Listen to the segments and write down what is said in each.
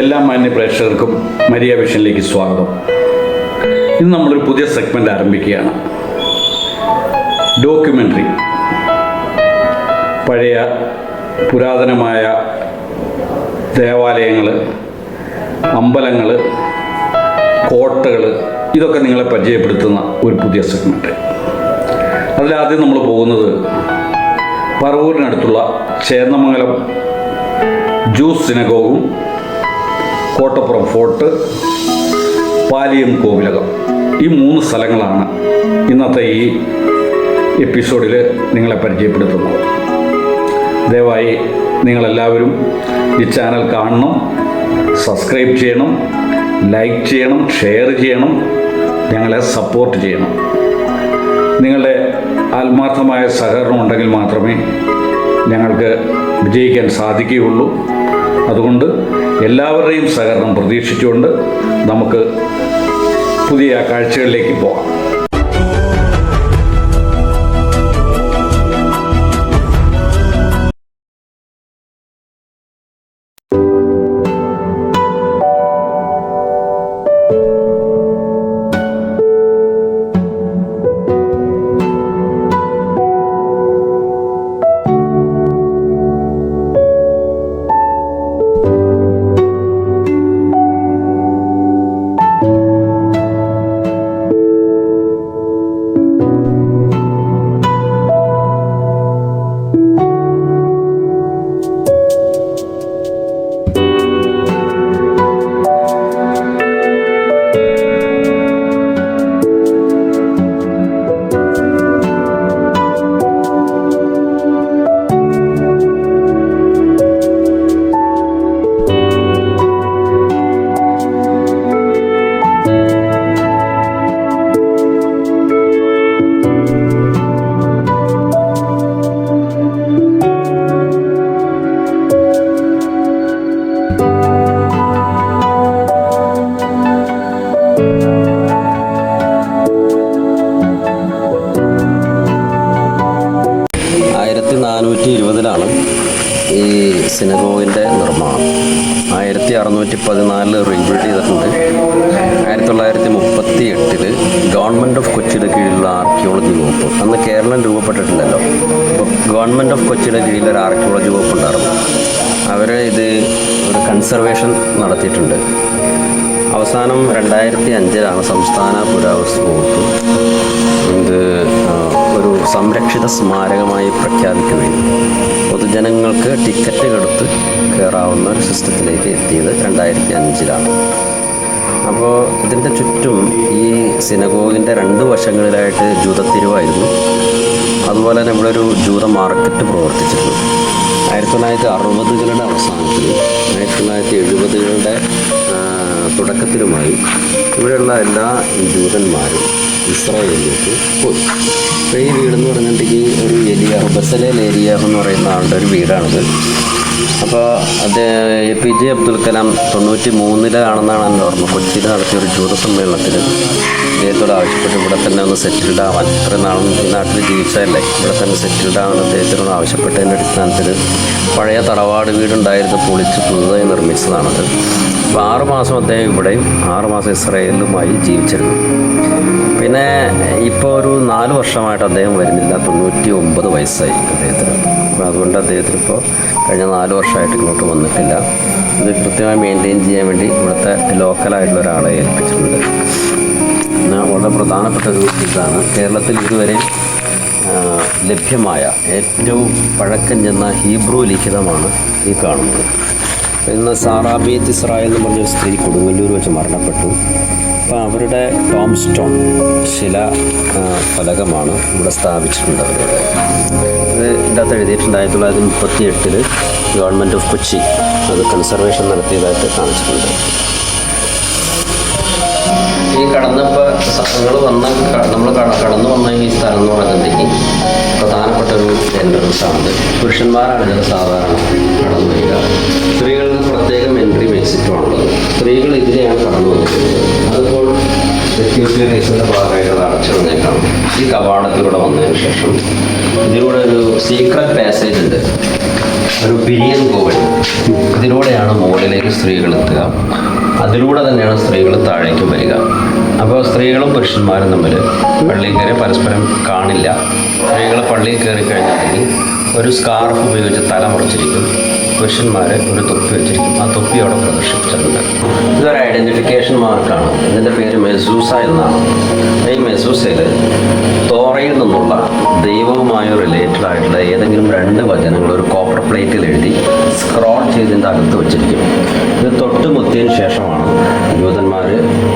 എല്ലാ മാന്യ പ്രേക്ഷകർക്കും മരിയ വിഷനിലേക്ക് സ്വാഗതം. ഇന്ന് നമ്മളൊരു പുതിയ സെഗ്മെന്റ് ആരംഭിക്കുകയാണ്. ഡോക്യുമെന്ററി. പഴയ പുരാതനമായ ദേവാലയങ്ങൾ അമ്പലങ്ങൾ കോട്ടകൾ ഇതൊക്കെ നിങ്ങളെ പരിചയപ്പെടുത്തുന്ന ഒരു പുതിയ സെഗ്മെന്റ് അതിലാദ്യം നമ്മൾ പോകുന്നത് പറവൂരിനടുത്തുള്ള ചേന്നമംഗലം ജൂസ് സിനഗോഗും കോട്ടപ്പുറം ഫോർട്ട് പാലിയം കോവിലകം. ഈ മൂന്ന് സ്ഥലങ്ങളാണ് ഇന്നത്തെ ഈ എപ്പിസോഡിൽ നിങ്ങളെ പരിചയപ്പെടുത്തുന്നത്. ദയവായി നിങ്ങളെല്ലാവരും ഈ ചാനൽ കാണണം സബ്സ്ക്രൈബ് ചെയ്യണം ലൈക്ക് ചെയ്യണം ഷെയർ ചെയ്യണം ഞങ്ങളെ സപ്പോർട്ട് ചെയ്യണം. നിങ്ങളുടെ ആത്മാർത്ഥമായ സഹകരണം ഉണ്ടെങ്കിൽ മാത്രമേ ഞങ്ങൾക്ക് വിജയിക്കാൻ സാധിക്കുകയുള്ളൂ. അതുകൊണ്ട് എല്ലാവരുടെയും സഹകരണം പ്രതീക്ഷിച്ചുകൊണ്ട് നമുക്ക് പുതിയ കാഴ്ചകളിലേക്ക് പോകാം. അന്ന് കേരളം രൂപപ്പെട്ടിട്ടില്ലല്ലോ ഇപ്പോൾ ഗവൺമെന്റ് ഓഫ് കൊച്ചിയുടെ കീഴിൽ ഒരു ആർക്കിയോളജി വകുപ്പ് ഉണ്ടായിരുന്നു. അവർ ഇത് ഒരു കൺസർവേഷൻ നടത്തിയിട്ടുണ്ട്. അവസാനം രണ്ടായിരത്തി അഞ്ചിലാണ് സംസ്ഥാന പുരാവസ്തു വകുപ്പ് ഇത് ഒരു സംരക്ഷിത സ്മാരകമായി പ്രഖ്യാപിക്കുകയും പൊതുജനങ്ങൾക്ക് ടിക്കറ്റ് എടുത്ത് കയറാവുന്ന ഒരു സിസ്റ്റത്തിലേക്ക് എത്തിയത് രണ്ടായിരത്തി അഞ്ചിലാണ് അപ്പോൾ ഇതിന്റെ ചുറ്റും ഈ സിനഗോഗിന്റെ രണ്ട് വശങ്ങളിലായിട്ട് ജൂതത്തിരിവായിരുന്നു. അതുപോലെ തന്നെ ഒരു ജൂത മാർക്കറ്റ് പ്രവർത്തിച്ചിരുന്നു. ആയിരത്തി തൊള്ളായിരത്തി അറുപതുകളുടെ അവസാനത്തിൽ ആയിരത്തി തൊള്ളായിരത്തി എഴുപതുകളുടെ തുടക്കത്തിലുമായി ഇവിടെയുള്ള എല്ലാ ജൂതന്മാരും ഇസ്രായേലിലേക്ക് പോയി. അപ്പോൾ ഈ വീടെന്ന് പറഞ്ഞിട്ടുണ്ടെങ്കിൽ ഒരു ഏരിയ ബസലേൽ ഏരിയ എന്ന് പറയുന്ന ആളുടെ ഒരു വീടാണിത്. അപ്പോൾ അത് A P J Abdul Kalam തൊണ്ണൂറ്റി മൂന്നിലാണെന്നാണ് എന്റെ ഓർമ്മ. കൊച്ചിയിൽ നടത്തിയ ഒരു ജൂത സമ്മേളനത്തിൽ അദ്ദേഹത്തോട് ആവശ്യപ്പെട്ട് ഇവിടെ തന്നെ ഒന്ന് സെറ്റിൽഡ് ആവാൻ ഇത്ര നാളും നാട്ടിൽ ജീവിച്ചതല്ലേ? ഇവിടെ തന്നെ സെറ്റിൽഡ് ആവാൻ അദ്ദേഹത്തിനോട് ആവശ്യപ്പെട്ടതിന്റെ അടിസ്ഥാനത്തിൽ പഴയ തറവാട് വീടുണ്ടായിരുന്നു പൊളിച്ച് പുതുതായി നിർമ്മിച്ചതാണത്. അപ്പോൾ ആറുമാസം അദ്ദേഹം ഇവിടെയും ആറുമാസം ഇസ്രായേലിലുമായി ജീവിച്ചിരുന്നു. പിന്നെ ഇപ്പോൾ ഒരു നാല് വർഷമായിട്ട് അദ്ദേഹം വരുന്നില്ല. തൊണ്ണൂറ്റി ഒമ്പത് വയസ്സായി അദ്ദേഹത്തിന്. അപ്പോൾ അതുകൊണ്ട് അദ്ദേഹത്തിന് ഇപ്പോൾ കഴിഞ്ഞ നാല് വർഷമായിട്ട് ഇങ്ങോട്ട് വന്നിട്ടില്ല. ഇത് കൃത്യമായി മെയിന്റെയിൻ ചെയ്യാൻ വേണ്ടി ഇവിടുത്തെ ലോക്കലായിട്ടുള്ള ഒരാളെ ഏൽപ്പിച്ചിട്ടുണ്ട്. വളരെ പ്രധാനപ്പെട്ട ഒരു ഇതാണ്. കേരളത്തിൽ ഇതുവരെ ലഭ്യമായ ഏറ്റവും പഴക്കം ചെന്ന ഹീബ്രു ലിഖിതമാണ് ഈ കാണുന്നത്. ഇന്ന് സാറാബിയത്ത് ഇസ്രായേൽ എന്ന് പറഞ്ഞൊരു സ്ത്രീ കൊടുങ്ങല്ലൂർ വെച്ച് മരണപ്പെട്ടു. അപ്പോൾ അവരുടെ ടോം സ്റ്റോൺ ശില ഫലകമാണ് ഇവിടെ സ്ഥാപിച്ചിട്ടുണ്ട് അവരുടെ ഇത് ഇതിന്റെ അകത്ത് എഴുതിയിട്ടുണ്ട് ആയിരത്തി തൊള്ളായിരത്തി മുപ്പത്തി എട്ടിൽ ഗവൺമെന്റ് ഓഫ് കൊച്ചി അത് കൺസർവേഷൻ നടത്തിയതായിട്ട് കാണിച്ചിട്ടുണ്ട്. ഈ കടന്നപ്പോൾ സ്ഥലങ്ങൾ വന്ന നമ്മൾ കടന്നു വന്ന ഈ സ്ഥലം എന്ന് പറഞ്ഞിട്ടുണ്ടെങ്കിൽ പ്രധാനപ്പെട്ട ഒരു എൻട്രൻസ് ആണ്. പുരുഷന്മാരാണ് ഇതിൽ സാധാരണ കടന്നു വരിക. സ്ത്രീകൾക്ക് പ്രത്യേകം എൻട്രി ആണുള്ളത് സ്ത്രീകൾ ഇതിലെയാണ് കടന്നു വന്നിട്ടുള്ളത് അതിപ്പോൾ സെക്യൂരിറ്റി റീസണിന്റെ ഭാഗമായിട്ട് അത് അടച്ചു വന്നേക്കാം ഈ കവാടത്തിലൂടെ വന്നതിന് ശേഷം. ഇതിലൂടെ ഒരു സീക്രട്ട് പാസേജ് ഉണ്ട്. ഒരു പിരിയൻ കോവിൽ ഇതിലൂടെയാണ് മുകളിലേക്ക് സ്ത്രീകൾ എത്തുക. അതിലൂടെ തന്നെയാണ് സ്ത്രീകൾ താഴേക്ക് വരിക. അപ്പോൾ സ്ത്രീകളും പുരുഷന്മാരും തമ്മിൽ പള്ളിയിൽ കയറി പരസ്പരം കാണില്ല. സ്ത്രീകൾ പള്ളിയിൽ കയറി കഴിഞ്ഞാൽ ഒരു സ്കാർഫ് ഉപയോഗിച്ച് തല മുറിച്ചിരിക്കും. പുരുഷന്മാർ ഒരു തൊപ്പി വെച്ചിരിക്കും. ആ തൊപ്പി അവിടെ പ്രദർശിപ്പിച്ചിട്ടുണ്ട്. ഇതൊരു ഐഡന്റിഫിക്കേഷൻ മാർക്കാണ് ഇതിന്റെ പേര് മെസൂസ എന്നാണ്. ഈ മെസൂസയിൽ തോറയിൽ നിന്നുള്ള ദൈവവുമായി റിലേറ്റഡ് ആയിട്ടുള്ള ഏതെങ്കിലും രണ്ട് വചനങ്ങൾ ഒരു കോപ്പർ പ്ലേറ്റിൽ എഴുതി സ്ക്രോൾ ചെയ്തിന്റെ അകത്ത് വെച്ചിരിക്കും. ഇത് തൊട്ട് മുത്തിയതിന് ശേഷമാണ് യൂതന്മാർ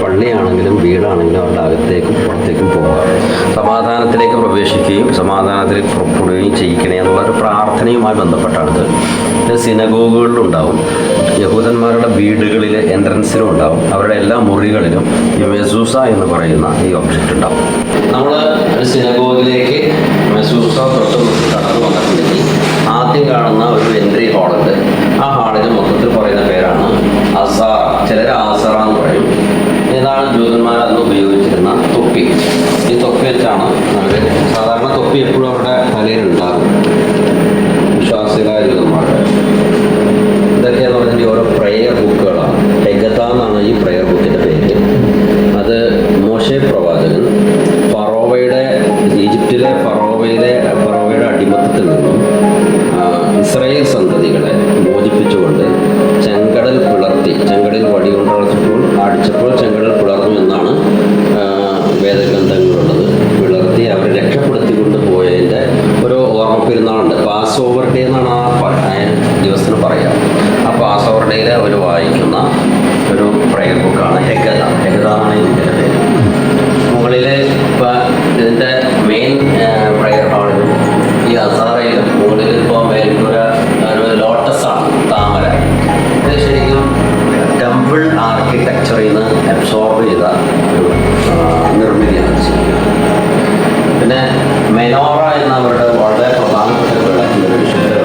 പള്ളിയാണെങ്കിലും വീടാണെങ്കിലും അവരുടെ അകത്തേക്കും പുറത്തേക്കും പോവുക സമാധാനത്തിലേക്ക് പ്രവേശിക്കുകയും സമാധാനത്തിലേക്ക് പുറപ്പെടുകയും ചെയ്യിക്കണേ എന്നുള്ള ഒരു പ്രാർത്ഥനയുമായി ബന്ധപ്പെട്ടാണിത്. ഇത് സിനഗോഗുകളിലുണ്ടാവും യഹൂദന്മാരുടെ വീടുകളിലെ എൻട്രൻസിലും ഉണ്ടാവും അവരുടെ എല്ലാ മുറികളിലും ഈ മെസൂസ എന്ന് പറയുന്ന ഈ ഒബ്ജക്റ്റ് ഉണ്ടാവും. നമ്മൾ ഒരു സിനഗോഗിലേക്ക് മെസൂസ ആദ്യം കാണുന്ന ഒരു എൻട്രി ഹാളുണ്ട് ആ ഹാളിന് മൊത്തത്തിൽ പറയുന്ന പേരാണ് അസാറ ചിലർ ആസറ എന്ന് പറയും. ഇതാണ് ജൂതന്മാർ അന്ന് ഉപയോഗിച്ചിരുന്ന തൊപ്പി? തൊപ്പി വെച്ചാണ് അവർ സാധാരണ തൊപ്പി എപ്പോഴും അവരുടെ തലയിൽ ഉണ്ടാകും വിശ്വാസികളായ ജൂതന്മാരുടെ ഇതൊക്കെയെന്ന് പറഞ്ഞാൽ ഓരോ പ്രയർ ബുക്കുകളാണ് എന്നാണ് ഈ പ്രയർ ബുക്കിന്റെ പേര്. അത് മോശെ പ്രവാചകൻ ഫറോവയുടെ ഈജിപ്തിലെ ഫറോവയിലെ ഫറോവയുടെ അടിമത്തത്തിൽ നിന്നും ഇസ്രായേൽ സന്തതികളെ മെനോറ എന്നവരുടെ വളരെ പ്രധാനപ്പെട്ട ഒരു വിളക്കിന്റെ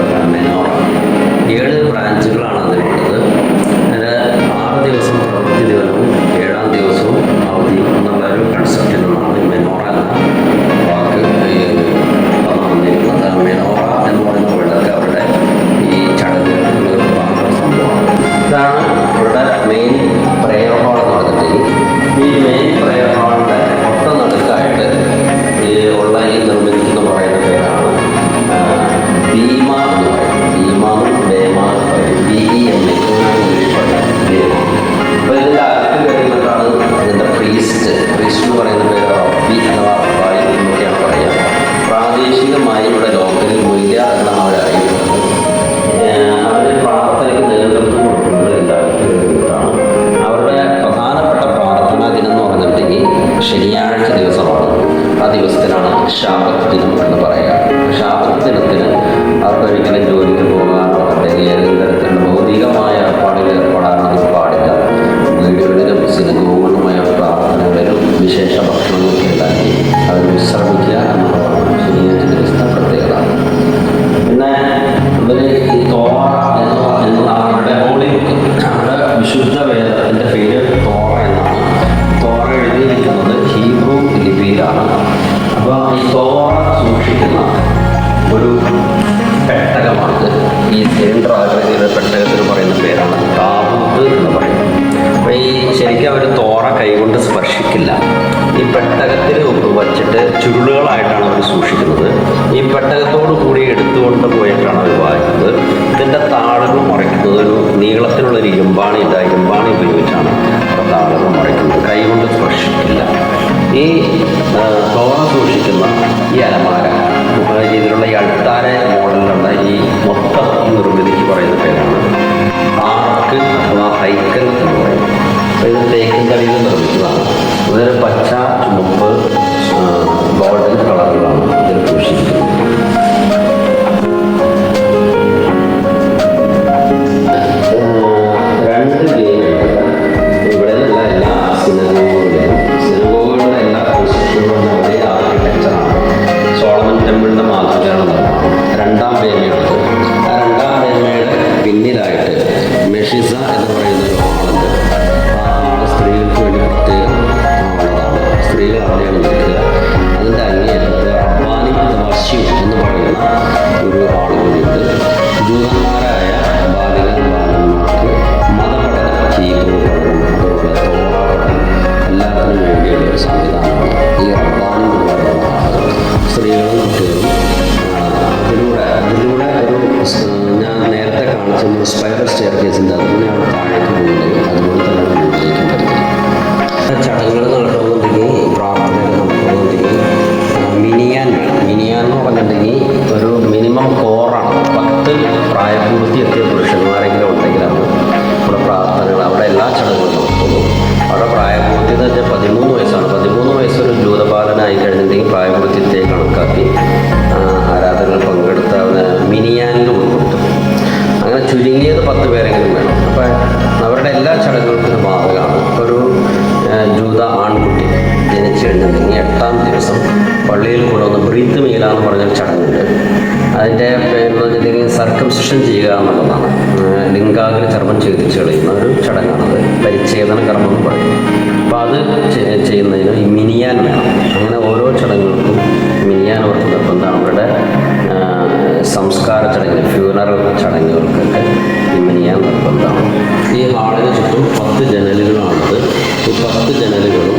കൈകൊണ്ട് സ്പർശിക്കില്ല. ഈ പെട്ടകത്തിൽ വച്ചിട്ട് ചുരുളുകളായിട്ടാണ് അവർ സൂക്ഷിക്കുന്നത്. ഈ പെട്ടകത്തോട് കൂടി എടുത്തുകൊണ്ട് പോയിട്ടാണ് അവർ വായിക്കുന്നത്. ഇതിന്റെ താളുകൾ മറയ്ക്കുന്നത് ഒരു നീളത്തിലുള്ള ഒരു ഇരുമ്പാണി ഇല്ല ഇമ്പാണി ഉപയോഗിച്ചാണ് താളുകൾ മറയ്ക്കുന്നത്. കൈകൊണ്ട് സ്പർശിക്കില്ല. ഈ തോറ സൂക്ഷിക്കുന്ന ഈ അലമാര രീതിയിലുള്ള ഈ അൾത്താര മോഡലിലുള്ള ഈ മൊത്തം നിർമ്മിതിക്ക് പറയുന്ന പേരാണ്. ആർക്ക് അഥവാ ഹൈക്കൽ ഇതൊരു പച്ച ചുമപ്പ് ആ, ഗോൾഡൻ കളറിലാണ് ഇതിൽ സൂക്ഷിക്കുന്നത്. പറഞ്ഞിട്ടുണ്ടെങ്കിൽ ഒരു മിനിമം കോറാണ് പത്ത് പ്രായപൂർത്തി എത്തിയ പുരുഷന്മാരെങ്കിലും ഉണ്ടെങ്കിലാണ് നമ്മുടെ പ്രാർത്ഥനകൾ അവിടെ എല്ലാ ചടങ്ങുകളും നടത്തുന്നു. അവിടെ പ്രായപൂർത്തി എന്ന് വെച്ചാൽ പതിമൂന്ന് വയസ്സാണ്. പതിമൂന്ന് വയസ്സൊരു ജൂതപാലനായി കഴിഞ്ഞിട്ടുണ്ടെങ്കിൽ പ്രായപൂർത്തിത്തെ കഴിഞ്ഞിട്ടുണ്ടെങ്കിൽ എട്ടാം ദിവസം പള്ളിയിൽ കൊണ്ടുവന്ന് ബ്രീത്ത് മീല എന്ന് പറഞ്ഞൊരു ചടങ്ങുണ്ട്. അതിന്റെ പേരെന്ന് വെച്ചിട്ടുണ്ടെങ്കിൽ സർക്കംസിഷൻ ചെയ്യുക എന്നുള്ളതാണ്. ലിംഗാഗ്ര ചർമ്മം ഛേദിച്ച് കളയുന്ന ഒരു ചടങ്ങാണത് പരിച്ഛേദന കർമ്മം എന്ന് പറയും. അപ്പോൾ അത് ചെയ്യുന്നതിന് മിനിയാൻ വേണം. അങ്ങനെ ഓരോ ചടങ്ങുകൾക്കും മിനിയാൻ അവർക്ക് നിർബന്ധമാണ്. അവരുടെ സംസ്കാര ചടങ്ങ് ഫ്യൂണറൽ ചടങ്ങുകൾക്കൊക്കെ ഈ മിനിയാൻ നിർബന്ധമാണ് ഈ ഹാളിന് ചുറ്റും പത്ത് ജനലുകളാണത് ഈ പത്ത് ജനലുകളും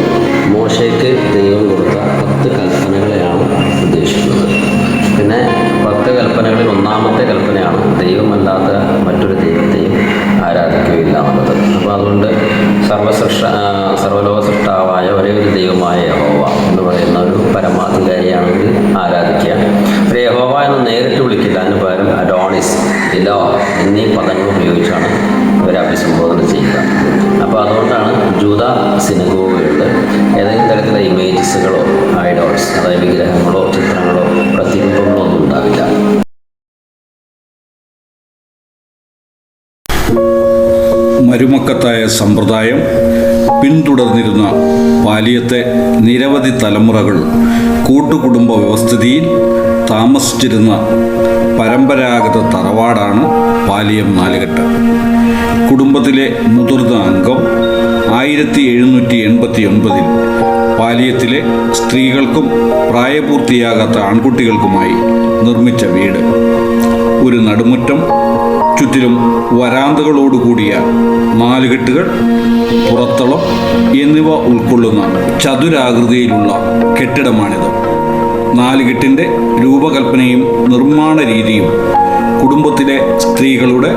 മോശയ്ക്ക് ദൈവം കൊടുത്ത പത്ത് കൽപ്പനകളെയാണ് ഉദ്ദേശിക്കുന്നത്. പിന്നെ പത്ത് കൽപ്പനകളിൽ ഒന്നാമത്തെ കൽപ്പനയാണ് ദൈവമല്ലാത്ത മറ്റൊരു ദൈവത്തെയും ആരാധിക്കുകയില്ല എന്നുള്ളത്. അപ്പോൾ അതുകൊണ്ട് സർവസൃഷ്ട സർവലോക സൃഷ്ടാവായ ഒരേ ഒരു ദൈവമായ യഹോവ എന്ന് പറയുന്ന ഒരു പരമാധികാരിയാണ് ഇവർ ആരാധിക്കുക ഒരു യഹോവ എന്ന് നേരിട്ട് വിളിക്കില്ല അതിന് പകരം ജില്ലാ എന്നീ പദങ്ങൾ ഉപയോഗിച്ചാണ് ഇവരെ അഭിസംബോധന ചെയ്യുക. അപ്പോൾ അതുകൊണ്ടാണ് ജൂത സിനഗോഗുകളിൽ ഏതെങ്കിലും തരത്തിലുള്ള ഇമേജസുകളോ ഐഡോൾസ് അതായത് വിഗ്രഹങ്ങളോ ചിത്രങ്ങളോ പ്രതിബിംബങ്ങളോ ഒന്നും ഉണ്ടാവില്ല. മരുമക്കത്തായ സമ്പ്രദായം പിന്തുടർന്നിരുന്ന പാലിയത്തെ നിരവധി തലമുറകൾ കൂട്ടുകുടുംബ വ്യവസ്ഥിതിയിൽ താമസിച്ചിരുന്ന പരമ്പരാഗത തറവാടാണ് പാലിയം നാലുകെട്ട്. കുടുംബത്തിലെ മുതിർന്ന അംഗം ആയിരത്തി എഴുന്നൂറ്റി എൺപത്തി ഒൻപതിൽ പാലിയത്തിലെ സ്ത്രീകൾക്കും പ്രായപൂർത്തിയാകാത്ത ആൺകുട്ടികൾക്കുമായി നിർമ്മിച്ച വീട്. ഒരു നടുമുറ്റം ചുറ്റിലും വരാന്തകളോടുകൂടിയ നാലുകെട്ടുകൾ പുറത്തളം എന്നിവ ഉൾക്കൊള്ളുന്ന ചതുരാകൃതിയിലുള്ള കെട്ടിടമാണിത്. നാലുകെട്ടിന്റെ രൂപകൽപ്പനയും നിർമ്മാണ രീതിയും കുടുംബത്തിലെ സ്ത്രീകളുടെ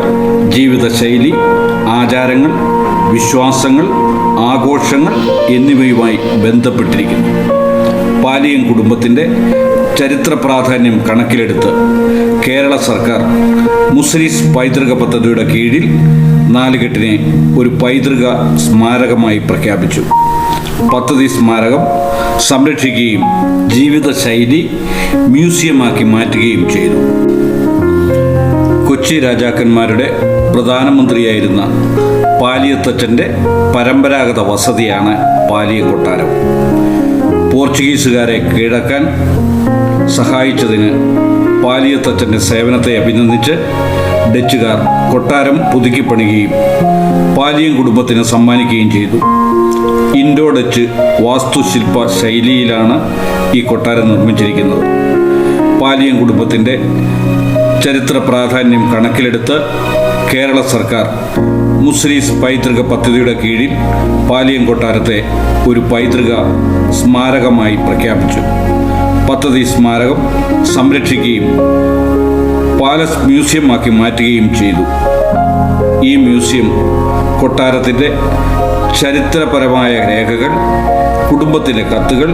ജീവിതശൈലി ആചാരങ്ങൾ വിശ്വാസങ്ങൾ ആഘോഷങ്ങൾ എന്നിവയുമായി ബന്ധപ്പെട്ടിരിക്കുന്നു. പാലിയം കുടുംബത്തിന്റെ ചരിത്ര പ്രാധാന്യം കണക്കിലെടുത്ത് കേരള സർക്കാർ മുസ്ലിസ് പൈതൃക പദ്ധതിയുടെ കീഴിൽ നാലുകെട്ടിനെ ഒരു പൈതൃക സ്മാരകമായി പ്രഖ്യാപിച്ചു. പദ്ധതി സ്മാരകം സംരക്ഷിക്കുകയും ജീവിതശൈലി മ്യൂസിയമാക്കി മാറ്റുകയും ചെയ്തു. കൊച്ചി രാജാക്കന്മാരുടെ പ്രധാനമന്ത്രിയായിരുന്ന പാലിയത്തച്ഛന്റെ പരമ്പരാഗത വസതിയാണ് പാലിയ കൊട്ടാരം പോർച്ചുഗീസുകാരെ കീഴടക്കാൻ സഹായിച്ചതിന് പാലിയത്തച്ഛന്റെ സേവനത്തെ അഭിനന്ദിച്ച് ഡച്ചുകാർ കൊട്ടാരം പുതുക്കിപ്പണിയുകയും പാലിയം കുടുംബത്തിന് സമ്മാനിക്കുകയും ചെയ്തു. ഇൻഡോ ഡച്ച് വാസ്തുശില്പ ശൈലിയിലാണ് ഈ കൊട്ടാരം നിർമ്മിച്ചിരിക്കുന്നത്. പാലിയം കുടുംബത്തിന്റെ ചരിത്ര പ്രാധാന്യം കണക്കിലെടുത്ത് കേരള സർക്കാർ മുസ്ലിസ് പൈതൃക പദ്ധതിയുടെ കീഴിൽ പാലിയം കൊട്ടാരത്തെ ഒരു പൈതൃക സ്മാരകമായി പ്രഖ്യാപിച്ചു. പദ്ധതി സ്മാരകം സംരക്ഷിക്കുകയും പാലസ് മ്യൂസിയമാക്കി മാറ്റുകയും ചെയ്തു. ഈ മ്യൂസിയം കൊട്ടാരത്തിന്റെ ചരിത്രപരമായ രേഖകൾ കുടുംബത്തിലെ കത്തുകൾ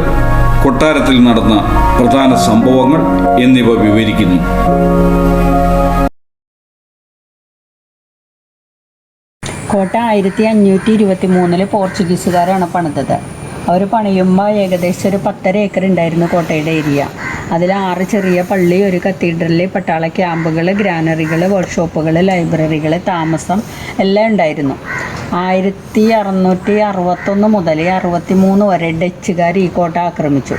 കൊട്ടാരത്തിൽ നടന്ന പ്രധാന സംഭവങ്ങൾ എന്നിവ വിവരിക്കുന്നു. കോട്ട ആയിരത്തി അഞ്ഞൂറ്റി ഇരുപത്തി മൂന്നിൽ പോർച്ചുഗീസുകാരാണ് പണിതത്. അവർ പണിയുമ്പോൾ ഏകദേശം ഒരു പത്തര ഏക്കർ ഉണ്ടായിരുന്നു കോട്ടയുടെ ഏരിയ. അതിൽ ആറ് ചെറിയ പള്ളി ഒരു കത്തീഡ്രൽ പട്ടാള ക്യാമ്പുകൾ ഗ്രാനറികൾ വർക്ക്ഷോപ്പുകൾ ലൈബ്രറികൾ താമസം എല്ലാം ഉണ്ടായിരുന്നു. ആയിരത്തി അറുന്നൂറ്റി അറുപത്തൊന്ന് മുതൽ അറുപത്തി മൂന്ന് വരെ ഡച്ചുകാർ ഈ കോട്ട ആക്രമിച്ചു.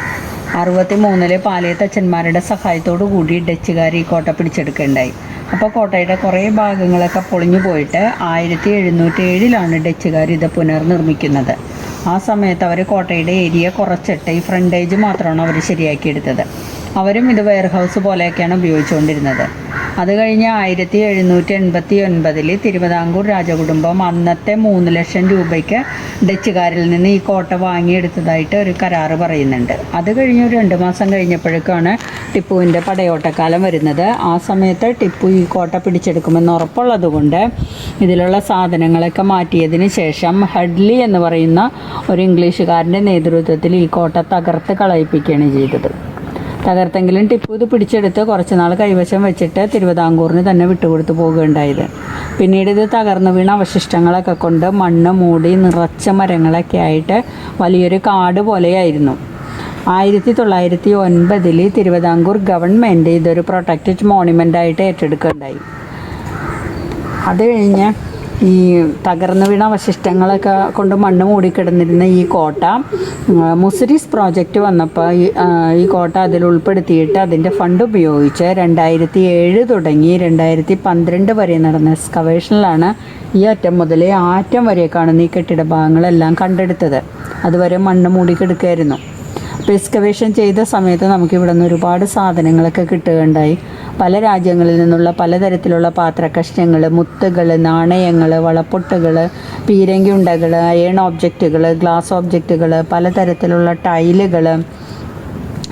അറുപത്തി മൂന്നിൽ പാലിയത്തച്ഛന്മാരുടെ സഹായത്തോടു കൂടി ഡച്ചുകാർ ഈ കോട്ട പിടിച്ചെടുക്കുകയുണ്ടായി. അപ്പോൾ കോട്ടയുടെ കുറേ ഭാഗങ്ങളൊക്കെ പൊളിഞ്ഞു പോയിട്ട് ആയിരത്തി എഴുന്നൂറ്റി ഏഴിലാണ് ഡച്ചുകാർ ഇത് പുനർനിർമ്മിക്കുന്നത്. ആ സമയത്ത് അവർ കോട്ടയുടെ ഏരിയ കുറച്ചിട്ട് ഈ ഫ്രണ്ടേജ് മാത്രമാണ് അവർ ശരിയാക്കിയെടുത്തത്. അവരും ഇത് വെയർഹൗസ് പോലെയൊക്കെയാണ് ഉപയോഗിച്ചുകൊണ്ടിരുന്നത്. അത് കഴിഞ്ഞ് ആയിരത്തി എഴുന്നൂറ്റി എൺപത്തി ഒൻപതിൽ തിരുവിതാംകൂർ രാജകുടുംബം അന്നത്തെ മൂന്ന് ലക്ഷം രൂപയ്ക്ക് ഡച്ചുകാരിൽ നിന്ന് ഈ കോട്ട വാങ്ങിയെടുത്തതായിട്ട് ഒരു കരാറ് പറയുന്നുണ്ട്. അത് കഴിഞ്ഞ് ഒരു രണ്ട് മാസം കഴിഞ്ഞപ്പോഴേക്കാണ് ടിപ്പുവിന്റെ പടയോട്ടക്കാലം വരുന്നത്. ആ സമയത്ത് ടിപ്പു ഈ കോട്ട പിടിച്ചെടുക്കുമെന്ന് ഉറപ്പുള്ളതുകൊണ്ട് ഇതിലുള്ള സാധനങ്ങളൊക്കെ മാറ്റിയതിന് ശേഷം ഹഡ്ലി എന്ന് പറയുന്ന ഒരു ഇംഗ്ലീഷുകാരന്റെ നേതൃത്വത്തിൽ ഈ കോട്ട തകർത്ത് കളയിപ്പിക്കുകയാണ് ചെയ്തത്. തകർത്തെങ്കിലും ടിപ്പു ഇത് പിടിച്ചെടുത്ത് കുറച്ച് നാൾ കൈവശം വെച്ചിട്ട് തിരുവിതാംകൂറിന് തന്നെ വിട്ടുകൊടുത്തു പോവുകയുണ്ടായത് പിന്നീട് ഇത് തകർന്നു വീണ അവശിഷ്ടങ്ങളൊക്കെ കൊണ്ട് മണ്ണ് മൂടി നിറച്ച മരങ്ങളൊക്കെ ആയിട്ട് വലിയൊരു കാട് പോലെയായിരുന്നു. ആയിരത്തി തൊള്ളായിരത്തി ഒൻപതിൽ തിരുവിതാംകൂർ ഗവൺമെന്റ് ഇതൊരു പ്രൊട്ടക്റ്റഡ് മോണുമെന്റായിട്ട് ഏറ്റെടുക്കുകയുണ്ടായി. അത് കഴിഞ്ഞ് ഈ തകർന്നു വീണ അവശിഷ്ടങ്ങളൊക്കെ കൊണ്ട് മണ്ണ് മൂടിക്കിടന്നിരുന്ന ഈ കോട്ട മുസരീസ് പ്രോജക്റ്റ് വന്നപ്പോൾ ഈ കോട്ട അതിൽ ഉൾപ്പെടുത്തിയിട്ട് അതിന്റെ ഫണ്ട് ഉപയോഗിച്ച് രണ്ടായിരത്തി ഏഴ് തുടങ്ങി രണ്ടായിരത്തി പന്ത്രണ്ട് വരെ നടന്ന എക്സ്കവേഷനിലാണ് ഈ അറ്റം മുതൽ ആ അറ്റം വരെ കാണുന്ന ഈ കെട്ടിട ഭാഗങ്ങളെല്ലാം കണ്ടെടുത്തത്. അതുവരെ മണ്ണ് മൂടിക്കിടക്കുകയായിരുന്നു അപ്പോൾ എക്സ്കവേഷൻ ചെയ്ത സമയത്ത് നമുക്ക് ഇവിടെ നിന്ന് ഒരുപാട് സാധനങ്ങളൊക്കെ കിട്ടുകയുണ്ടായി. പല രാജ്യങ്ങളിൽ നിന്നുള്ള പലതരത്തിലുള്ള പാത്രകഷ്ണങ്ങൾ മുത്തുകൾ നാണയങ്ങൾ വളപ്പൊട്ടുകൾ പീരങ്കി ഉണ്ടകൾ അയേൺ ഓബ്ജക്റ്റുകൾ ഗ്ലാസ് ഓബ്ജക്റ്റുകൾ പലതരത്തിലുള്ള ടൈലുകൾ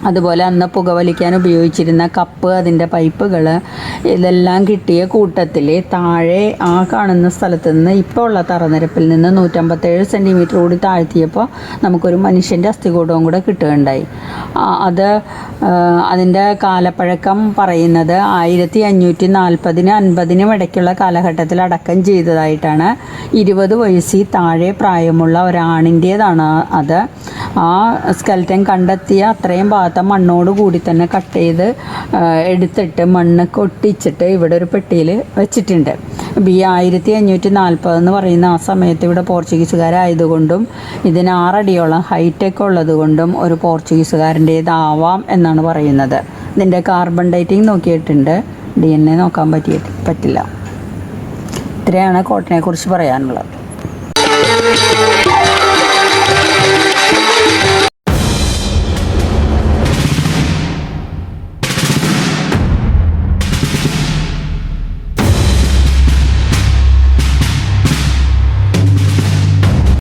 അതുപോലെ അന്ന് പുകവലിക്കാൻ ഉപയോഗിച്ചിരുന്ന കപ്പ് അതിന്റെ പൈപ്പുകൾ ഇതെല്ലാം കിട്ടിയ കൂട്ടത്തിൽ താഴെ ആ കാണുന്ന സ്ഥലത്ത് നിന്ന് ഇപ്പോൾ ഉള്ള തറനിരപ്പിൽ നിന്ന് നൂറ്റമ്പത്തേഴ് സെന്റിമീറ്റർ കൂടി താഴ്ത്തിയപ്പോൾ നമുക്കൊരു മനുഷ്യന്റെ അസ്ഥികൂടവും കൂടെ കിട്ടുകയുണ്ടായി. അത് അതിന്റെ കാലപ്പഴക്കം പറയുന്നത് ആയിരത്തി അഞ്ഞൂറ്റി നാൽപ്പതിനും അൻപതിനും ഇടയ്ക്കുള്ള കാലഘട്ടത്തിൽ അടക്കം ചെയ്തതായിട്ടാണ്. ഇരുപത് വയസ്സിൽ താഴെ പ്രായമുള്ള ഒരാണിന്റേതാണ് അത്. ആ സ്കെൽറ്റൻ കണ്ടെത്തിയ അത്രയും ഭാഗത്തെ മണ്ണോട് കൂടി തന്നെ കട്ട് ചെയ്ത് എടുത്തിട്ട് മണ്ണ് കൊട്ടിച്ചിട്ട് ഇവിടെ ഒരു പെട്ടിയിൽ വെച്ചിട്ടുണ്ട്. ബി ആയിരത്തി അഞ്ഞൂറ്റി നാൽപ്പത് എന്ന് പറയുന്ന ആ സമയത്ത് ഇവിടെ പോർച്ചുഗീസുകാരായതുകൊണ്ടും ഇതിന് ആറടിയോളം ഹൈറ്റൊക്കെ ഉള്ളതുകൊണ്ടും ഒരു പോർച്ചുഗീസുകാരന്റേതാവാം എന്നാണ് പറയുന്നത്. ഇതിന്റെ കാർബൺ ഡേറ്റിംഗ് നോക്കിയിട്ടുണ്ട്. ഡി എൻ എ നോക്കാൻ പറ്റിയിട്ട് പറ്റില്ല. ഇത്രയാണ് കോട്ടനെക്കുറിച്ച് പറയാനുള്ളത്.